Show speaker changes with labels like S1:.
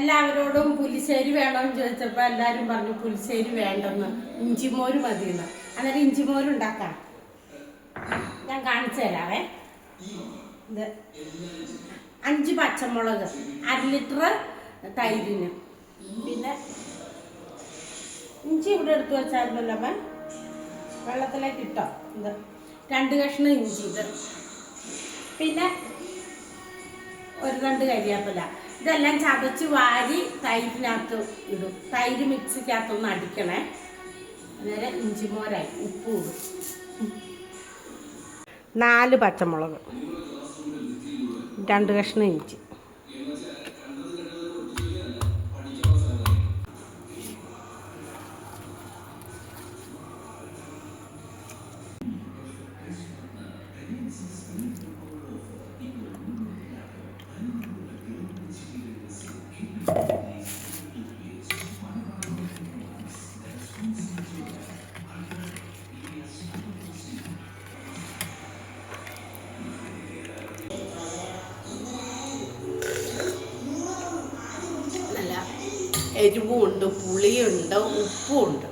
S1: എല്ലാവരോടും പുലിശ്ശേരി വേണമെന്ന് ചോദിച്ചപ്പോൾ എല്ലാവരും പറഞ്ഞു പുലിശ്ശേരി വേണ്ടെന്ന്. ഇഞ്ചിമോര് മതിയെന്ന്. അന്നേരം ഇഞ്ചിമോര് ഉണ്ടാക്കാം ഞാൻ കാണിച്ചു തരാവേ. ഇത് അഞ്ച് പച്ചമുളക് അര ലിറ്റർ തൈരിന്. പിന്നെ ഇഞ്ചി ഇവിടെ എടുത്തു വെച്ചായിരുന്നല്ലോ അമ്മ. വെള്ളത്തിലേക്ക് ഇട്ടോ. ഇത് രണ്ട് കഷ്ണം ഇഞ്ചി ഇത്. പിന്നെ ഒരു രണ്ട് കരിയാപ്പില. ഇതെല്ലാം ചതച്ച് വാരി തൈരിനകത്ത് ഇടും. തൈര് മിക്സിക്കകത്തൊന്ന് അടിക്കണേ. അന്നേരം ഇഞ്ചിമോരായി. ഉപ്പ് ഇടും. നാല് പച്ചമുളക്. രണ്ട് കഷ്ണം ഇഞ്ചി. എരിവുമുണ്ട് പുളിയുണ്ട് ഉപ്പുമുണ്ട്